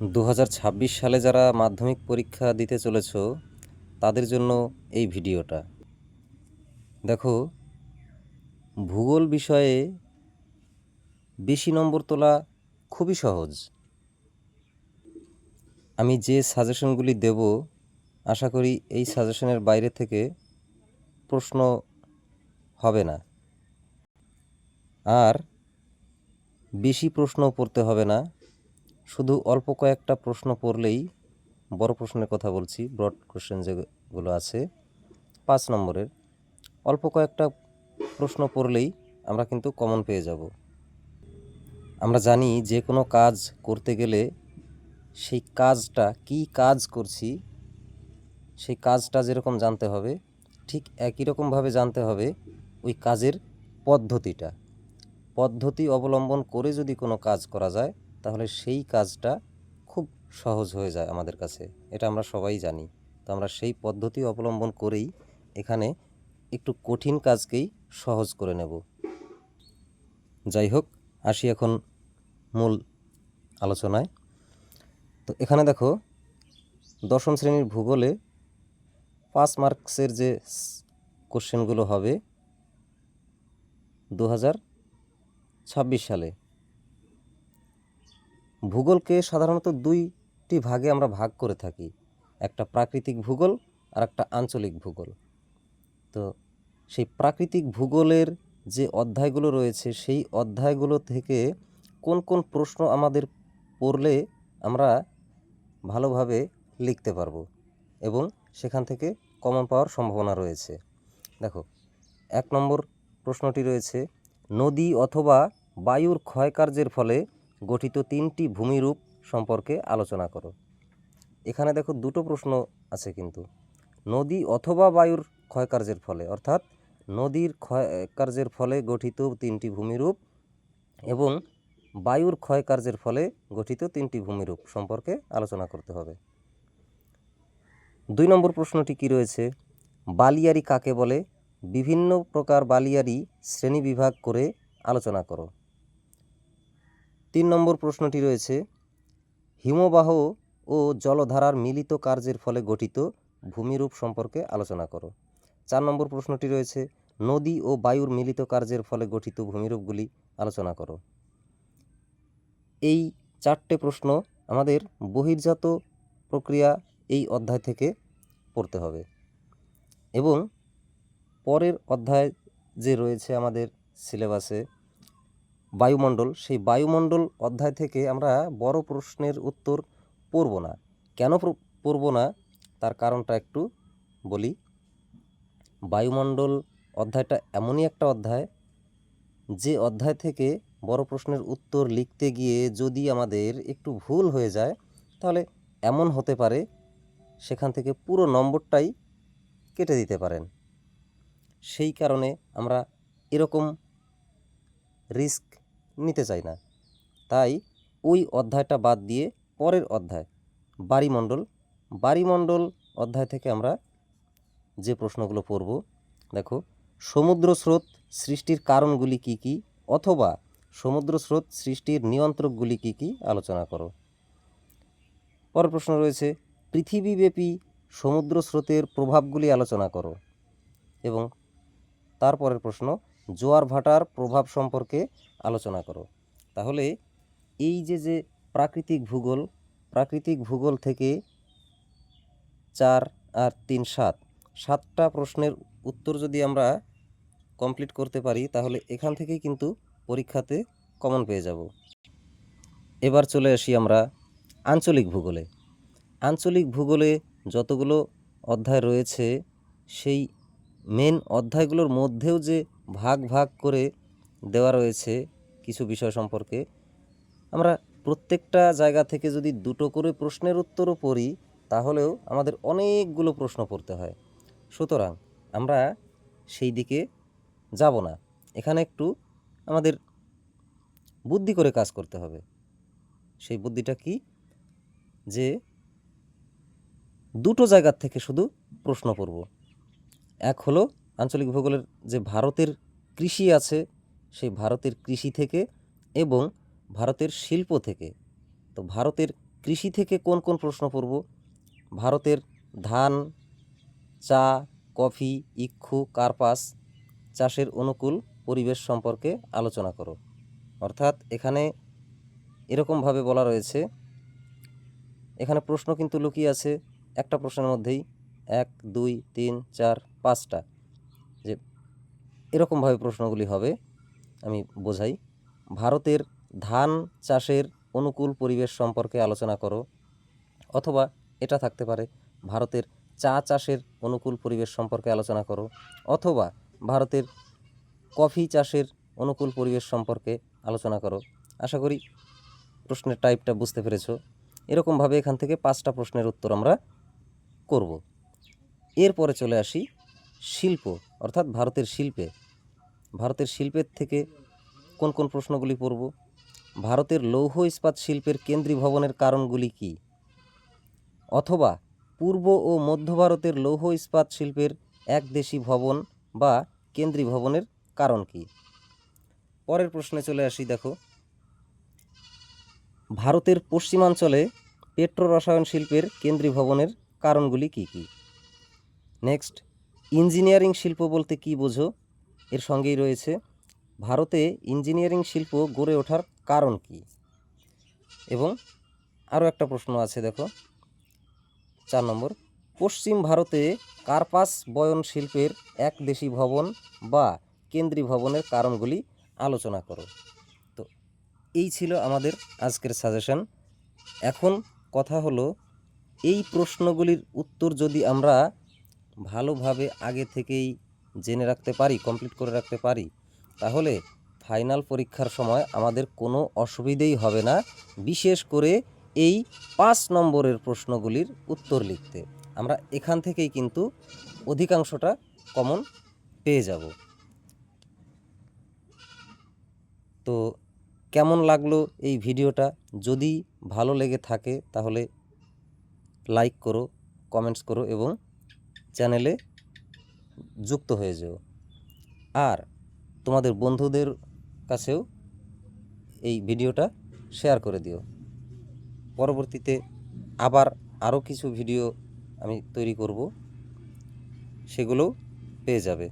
দু হাজার ছাব্বিশ সালে যারা মাধ্যমিক পরীক্ষা দিতে চলেছ, তাদের জন্য এই ভিডিওটা। দেখো, ভূগোল বিষয়ে বেশি নম্বর তোলা খুবই সহজ। আমি যে সাজেশনগুলি দেব, আশা করি এই সাজেশনের বাইরে থেকে প্রশ্ন হবে না। আর বেশি প্রশ্ন পড়তে হবে না। শুধু অল্প কয়েকটা প্রশ্ন পড়লেই বড় প্রশ্নের কথা বলছি ব্রড কোশ্চেন যেগুলো আছে। পাঁচ নম্বরের, অল্প কয়েকটা প্রশ্ন পড়লেই আমরা কিন্তু কমন পেয়ে যাব। আমরা জানি যে কোনো কাজ করতে গেলে সেই কাজটা, কি কাজ করছি, সেই কাজটা যেরকম জানতে হবে, ঠিক একই রকমভাবে জানতে হবে ওই কাজের পদ্ধতিটা। পদ্ধতি অবলম্বন করে যদি কোনো কাজ করা যায় তাহলে সেই কাজটা খুব সহজ হয়ে যায় আমাদের কাছে। এটা আমরা সবাই জানি। তো আমরা সেই পদ্ধতি অবলম্বন করেই এখানে একটু কঠিন কাজকেই সহজ করে নেব। যাই হোক, আসি এখন মূল আলোচনায়। তো এখানে দেখো, দশম শ্রেণির ভূগোলে পাঁচ মার্কসের যে কোশ্চেনগুলো হবে, দু হাজার ছাব্বিশ সালে। ভূগোলকে সাধারণত দুইটি ভাগে আমরা ভাগ করে থাকি, একটা প্রাকৃতিক ভূগোল আর একটা আঞ্চলিক ভূগোল। তো সেই প্রাকৃতিক ভূগোলের যে অধ্যায়গুলো রয়েছে, সেই অধ্যায়গুলো থেকে কোন কোন প্রশ্ন আমাদের পড়লে আমরা ভালোভাবে লিখতে পারব এবং সেখান থেকে কমন পাওয়ার সম্ভাবনা রয়েছে। দেখো, এক নম্বর প্রশ্নটি রয়েছে, নদী অথবা বায়ুর ক্ষয়কার্যের ফলে গঠিত তিনটি ভূমিরূপ সম্পর্কে আলোচনা করো। এখানে দেখো দুটো প্রশ্ন আছে কিন্তু। নদী অথবা বায়ুর ক্ষয়কার্যের ফলে, অর্থাৎ নদীর ক্ষয়কার্যের ফলে গঠিত তিনটি ভূমিরূপ এবং বায়ুর ক্ষয়কার্যের ফলে গঠিত তিনটি ভূমিরূপ সম্পর্কে আলোচনা করতে হবে। দুই নম্বর প্রশ্নটি কি রয়েছে? বালিয়ারি কাকে বলে? বিভিন্ন প্রকার বালিয়ারি শ্রেণীবিভাগ করে আলোচনা করো। তিন নম্বর প্রশ্নটি রয়েছে, হিমবাহ ও জলধারার মিলিত কার্যের ফলে গঠিত ভূমিরূপ সম্পর্কে আলোচনা করো। চার নম্বর প্রশ্নটি রয়েছে, নদী ও বায়ুর মিলিত কার্যের ফলে গঠিত ভূমিরূপগুলি আলোচনা করো। এই চারটে প্রশ্ন আমাদের বহির্জাত প্রক্রিয়া এই অধ্যায় থেকে পড়তে হবে এবং পরের অধ্যায় যে রয়েছে আমাদের সিলেবাসে বায়ুমণ্ডল, সেই বায়ুমণ্ডল অধ্যায় থেকে আমরা বড় প্রশ্নের উত্তর পড়ব না। কেন পড়ব না? তার কারণটা একটু বলি। বায়ুমণ্ডল অধ্যায়টা এমনই একটা অধ্যায়, যে অধ্যায় থেকে বড় প্রশ্নের উত্তর লিখতে গিয়ে যদি আমাদের একটু ভুল হয়ে যায়, তাহলে এমন হতে পারে সেখান থেকে পুরো নম্বরটাই কেটে দিতে পারেন। সেই কারণে আমরা এরকম রিস্ক নিতে চাই না। তাই ওই অধ্যায়টা বাদ দিয়ে পরের অধ্যায়, বাড়িমণ্ডল। বাড়িমণ্ডল অধ্যায় থেকে আমরা যে প্রশ্নগুলো পড়ব, দেখো সমুদ্র স্রোত সৃষ্টির কারণগুলি কি কি অথবা সমুদ্র স্রোত সৃষ্টির নিয়ন্ত্রকগুলি কি কি আলোচনা করো। পরের প্রশ্ন রয়েছে, পৃথিবীব্যাপী সমুদ্র স্রোতের প্রভাবগুলি আলোচনা করো এবং তারপরের প্রশ্ন জোয়ার ভাটার প্রভাব সম্পর্কে আলোচনা করো। তাহলে এই যে যে প্রাকৃতিক ভূগোল প্রাকৃতিক ভূগোল থেকে চার আর তিন সাত, সাতটা প্রশ্নের উত্তর যদি আমরা কমপ্লিট করতে পারি, তাহলে এখান থেকেই কিন্তু পরীক্ষাতে কমন পেয়ে যাব। এবার চলে আসি আমরা আঞ্চলিক ভূগোলে। আঞ্চলিক ভূগোলে যতগুলো অধ্যায় রয়েছে, সেই মেন অধ্যায়গুলোর মধ্যেও যে ভাগ ভাগ করে দেওয়া রয়েছে কিছু বিষয় সম্পর্কে। আমরা প্রত্যেকটা জায়গা থেকে যদি দুটো করে প্রশ্নের উত্তরও পড়ি, তাহলেও আমাদের অনেকগুলো প্রশ্ন পড়তে হয়। সুতরাং আমরা সেই দিকে যাব না। এখানে একটু আমাদের বুদ্ধি করে কাজ করতে হবে। সেই বুদ্ধিটা কি? যে দুটো জায়গার থেকে শুধু প্রশ্ন পড়ব। এক হলো আঞ্চলিক ভূগোলের যে ভারতের কৃষি আছে, সেই ভারতের কৃষি থেকে এবং ভারতের শিল্প থেকে। তো ভারতের কৃষি থেকে কোন কোন প্রশ্ন পড়ব? ভারতের ধান, চা, কফি, ইক্ষু, কার্পাস চাষের অনুকূল পরিবেশ সম্পর্কে আলোচনা করো। অর্থাৎ এখানে এরকমভাবে বলা রয়েছে, এখানে প্রশ্ন কিন্তু লুকিয়ে আছে একটা প্রশ্নের মধ্যেই। এক, দুই, তিন, চার, পাঁচটা। এরকমভাবে প্রশ্নগুলি হবে, আমি বোঝাই। ভারতের ধান চাষের অনুকূল পরিবেশ সম্পর্কে আলোচনা করো, অথবা এটা থাকতে পারে, ভারতের চা চাষের অনুকূল পরিবেশ সম্পর্কে আলোচনা করো, অথবা ভারতের কফি চাষের অনুকূল পরিবেশ সম্পর্কে আলোচনা করো। আশা করি প্রশ্নের টাইপটা বুঝতে পেরেছ। এরকমভাবে এখান থেকে পাঁচটা প্রশ্নের উত্তর আমরা করব। এরপরে চলে আসি শিল্প। অর্থাৎ ভারতের শিল্পে। ভারতের শিল্পের থেকে কোন কোন প্রশ্নগুলি পড়ব? ভারতের লৌহ ইস্পাত শিল্পের কেন্দ্রী ভবনের কারণগুলি কি? অথবা পূর্ব ও মধ্য ভারতের লৌহ ইস্পাত শিল্পের একদেশী ভবন বা কেন্দ্রী ভবনের কারণ কি? পরের প্রশ্নে চলে আসি, দেখো। ভারতের পশ্চিমাঞ্চলে পেট্রো রসায়ন শিল্পের কেন্দ্রী ভবনের কারণগুলি কি কি? নেক্সট ইঞ্জিনিয়ারিং শিল্প বলতে কি বোঝো? এর সঙ্গেই রয়েছে, ভারতে ইঞ্জিনিয়ারিং শিল্প গড়ে ওঠার কারণ কি? এবং আরও একটা প্রশ্ন আছে, দেখো। চার নম্বর, পশ্চিম ভারতে কার্পাস বয়ন শিল্পের এক দেশি ভবন বা কেন্দ্রী ভবনের কারণগুলি আলোচনা করো। তো এই ছিল আমাদের আজকের সাজেশন এখন কথা হলো, এই প্রশ্নগুলির উত্তর যদি আমরা ভালোভাবে আগে থেকেই জেনে রাখতে পারি কমপ্লিট করে রাখতে পারি, তাহলে ফাইনাল পরীক্ষার সময় আমাদের কোনো অসুবিধেই হবে না, বিশেষ করে এই পাঁচ নম্বরের প্রশ্নগুলির উত্তর লিখতে। আমরা এখান থেকেই কিন্তু অধিকাংশটা কমন পেয়ে যাব। তো কেমন লাগল এই ভিডিওটা? যদি ভালো লেগে থাকে তাহলে লাইক করো কমেন্টস করো এবং চ্যানেলে যুক্ত হয়ে যেও। আর তোমাদের বন্ধুদের কাছেও এই ভিডিওটা শেয়ার করে দিও। পরবর্তীতে আবার আরও কিছু ভিডিও আমি তৈরি করব সেগুলো পেয়ে যাবে।